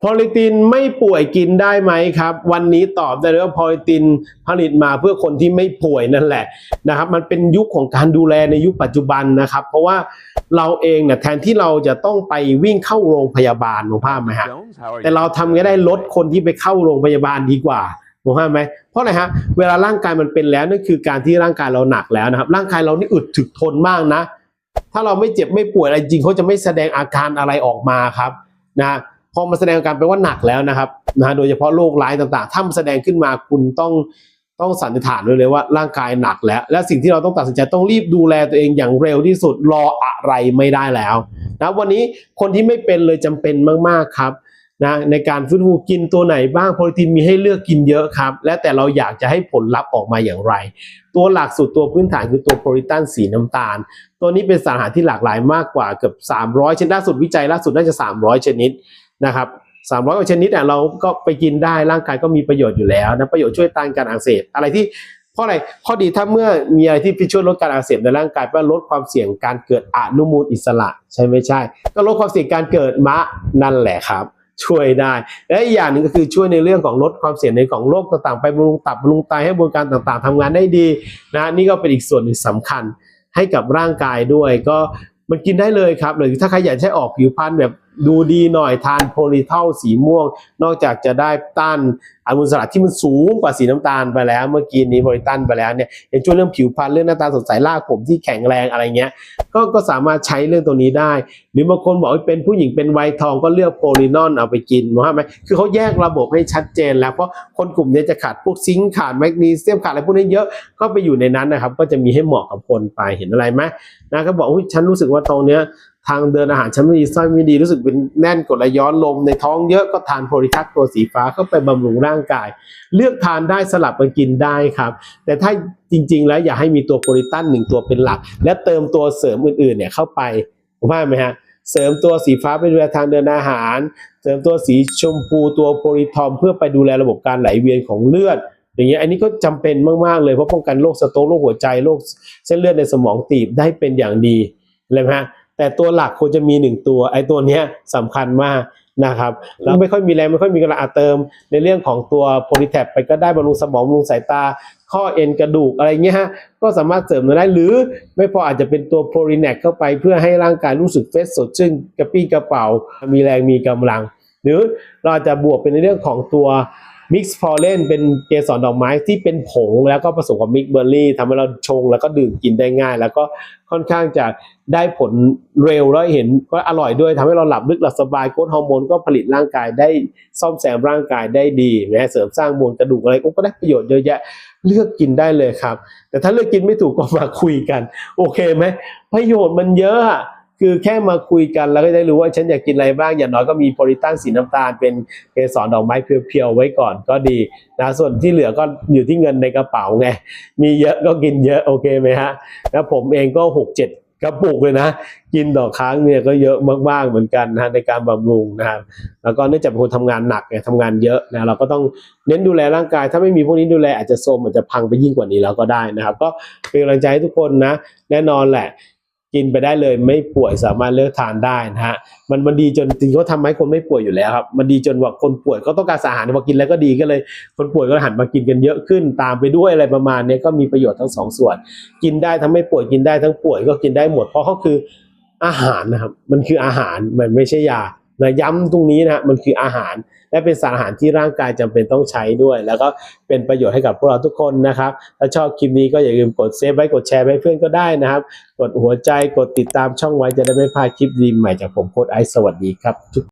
โพลิตินไม่ป่วยกินได้ไหมครับ วันนี้ตอบได้เลยว่าโพลิตินผลิตมาเพื่อคนที่ไม่ป่วยนั่นแหละนะครับ มันเป็นยุคของการดูแลในยุคปัจจุบันนะครับ เพราะว่าเราเองเนี่ยแทนที่เราจะต้องไปวิ่งเข้าโรงพยาบาลมองภาพไหมฮะแต่เราทำไงได้ลดคนที่ไปเข้าโรงพยาบาลดีกว่ามองภาพไหมเพราะอะไรฮะเวลาร่างกายมันเป็นแล้วนั่นคือการที่ร่างกายเราหนักแล้วนะครับ ร่างกายเรานี่อึดถึกทนมากนะ ถ้าเราไม่เจ็บไม่ป่วยอะไรจริงเขาจะไม่แสดงอาการอะไรออกมาครับนะ พอมาแสดงอาการแปลว่าหนักแล้วนะครับนะโดยเฉพาะโรคร้ายต่างๆ ถ้ามันแสดงขึ้นมาคุณต้องต้องสันนิษฐานไว้เลยว่าร่างกายหนักแล้ว และสิ่งที่เราต้องตัดสินใจต้องรีบดูแลตัวเองอย่างเร็วที่สุดรออะไรไม่ได้แล้วนะวันนี้คนที่ไม่เป็นเลยจำเป็นมากๆครับนะในการฟื้นฟูกินตัวไหนบ้างโปรตีนมีให้เลือกกินเยอะครับ และแต่เราอยากจะให้ผลลัพธ์ออกมาอย่างไร ตัวหลักสุดตัวพื้นฐานคือตัวโปรตีนสีน้ำตาล ตัวนี้เป็นสารอาหารที่หลากหลายมากกว่าเกือบ300ชนิดล่าสุดวิจัยล่าสุดน่าจะ 300 ชนิด นะครับ300กว่าชนิดอะเราก็ไปกินได้ร่างกายก็มีประโยชน์อยู่แล้วนะประโยชน์ช่วยต้านการอักเสบอะไรที่เพราะอะไรข้อดีถ้าเมื่อมีอะไรที่ช่วยลดการอักเสบในร่างกายก็ลดความเสี่ยงการเกิดอนุมูลอิสระใช่ไม่ใช่ ก็ลดความเสี่ยงการเกิดมะนั่นแหละครับ ช่วยได้ และอีกอย่างหนึ่งก็คือช่วยในเรื่องของลดความเสี่ยงในของโรคต่างๆ ไปบำรุงตับบำรุงไตให้บริการต่างๆทำงานได้ดีนะนี่ก็เป็นอีกส่วนหนึ่งสำคัญให้กับร่างกายด้วยก็มันกินได้เลยครับหรือถ้าใครอยากให้ออกผิวพรรณแบบ ดูดีหน่อยทานโพลีเทลสีม่วง นอกจากจะได้ต้านอนุมูลอิสระที่มันสูงกว่าสีน้ำตาลไปแล้ว เมื่อกี้นี้โพลีตันไปแล้วเนี่ยยังช่วยเรื่องผิวพรรณเรื่องหน้าตาสดใสรากผมที่แข็งแรงอะไรเงี้ยก็ก็สามารถใช้เรื่องตัวนี้ได้ หรือบางคนบอกว่าเป็นผู้หญิงเป็นวัยทองก็เลือกโพลีนอนเอาไปกินนะฮะไหมคือเขาแยกระบบให้ชัดเจนแล้วเพราะคนกลุ่มนี้จะขาดพวกซิงค์ขาดแมกนีเซียมขาดอะไรพวกนี้เยอะก็ไปอยู่ในนั้นนะครับ ก็จะมีให้เหมาะกับคนไปเห็นอะไรไหมนะก็บอกอุ้ยฉันรู้สึกว่าตรงเนี้ย ทางเดินอาหารฉันไม่ดีไส้ไม่ดีรู้สึกเป็นแน่นกดไหลย้อนลมในท้องเยอะก็ทานโพลิทักตัวสีฟ้าเข้าไปบำรุงร่างกาย เลือกทานได้สลับกันกินได้ครับ แต่ถ้าจริง ๆ แล้วอย่าให้มีตัวโพลิตันหนึ่งตัวเป็นหลัก และเติมตัวเสริมอื่นๆเนี่ยเข้าไปว่าไหมฮะเสริมตัวสีฟ้าไปดูแลทางเดินอาหาร เสริมตัวสีชมพูตัวโพลิทอม เพื่อไปดูแลระบบการไหลเวียนของเลือดอย่างเงี้ยอันนี้ก็จำเป็นมากๆเลยเพราะป้องกันโรคสโตรกโรคหัวใจโรคเส้นเลือดในสมองตีบได้เป็นอย่างดีเลยไหมฮะ แต่ตัวหลักควรจะมีหนึ่งตัวไอ้ตัวเนี้ยสำคัญมากนะครับแล้วไม่ค่อยมีแรงไม่ค่อยมีกระอาเติม ในเรื่องของตัวโพลิแทปไปก็ได้บำรุงสมองบำรุงสายตา ข้อเอ็นกระดูกอะไรเงี้ยฮะก็สามารถเสริมมาได้หรือไม่พออาจจะเป็นตัวโพลิแนกเข้าไปเพื่อให้ร่างกายรู้สึกเฟสสดชื่นกระปี้กระเป๋า มีแรงมีกำลัง หรือเราอาจจะบวกเป็นในเรื่องของตัว มิกซ์พอเลนเป็นเกสรดอกไม้ที่เป็นผงแล้วก็ผสมกับมิกเบอร์รี่ทำให้เราชงแล้วก็ดื่มกินได้ง่าย แล้วก็ค่อนข้างจะได้ผลเร็วแล้วเห็นก็อร่อยด้วยทำให้เราหลับลึกหลับสบายโค้ดฮอร์โมนก็ผลิตร่างกายได้ซ่อมแซมร่างกายได้ดีนะเสริมสร้างมวลกระดูกอะไรก็ได้ประโยชน์เยอะแยะเลือกกินได้เลยครับ แต่ถ้าเลือกกินไม่ถูกก็มาคุยกัน โอเคไหมประโยชน์มันเยอะ คือแค่มาคุยกันแล้วก็ได้รู้ว่าฉันอยากกินอะไรบ้าง อย่างน้อยก็มีโพลิตันสีน้ำตาลเป็นเกสรดอกไม้เพียวๆไว้ก่อนก็ดีนะส่วนที่เหลือก็อยู่ที่เงินในกระเป๋าไง มีเยอะก็กินเยอะโอเคไหมฮะแล้วผมเองก็หกเจ็ดกระปุกเลยนะ กินต่อครั้งเนี่ยก็เยอะมากๆเหมือนกันนะในการบำรุงนะครับแล้วก็เนื่องจากเป็นคนทำงานหนักไงทำงานเยอะนะเราก็ต้องเน้นดูแลร่างกาย ถ้าไม่มีพวกนี้ดูแลอาจจะโทรมอาจจะพังไปยิ่งกว่านี้แล้วก็ได้นะครับ ก็เป็นกำลังใจให้ทุกคนนะ แน่นอนแหละ กินไปได้เลยไม่ป่วยสามารถเลือกทานได้นะฮะมันมันดีจนจริงเขาทำให้คนไม่ป่วยอยู่แล้วครับมันดีจนว่าคนป่วยก็ต้องการสารอาหารพอกินแล้วก็ดีก็เลย คนป่วยก็หันมากินกันเยอะขึ้น ตามไปด้วยอะไรประมาณนี้ก็มีประโยชน์ทั้งสองส่วน กินได้ทั้งไม่ป่วยกินได้ทั้งป่วยก็กินได้หมดเพราะเขาคืออาหารนะครับมันคืออาหารมันไม่ใช่ยา นะย้ำตรงนี้นะมันคืออาหาร และเป็นสารอาหารที่ร่างกายจำเป็นต้องใช้ด้วย แล้วก็เป็นประโยชน์ให้กับพวกเราทุกคนนะครับ ถ้าชอบคลิปนี้ก็อย่าลืมกดเซฟไว้กดแชร์ไว้ให้เพื่อนก็ได้นะครับ กดหัวใจกดติดตามช่องไว้จะได้ไม่พลาดคลิปดีใหม่จากผมโค้ดไอซ์สวัสดีครับ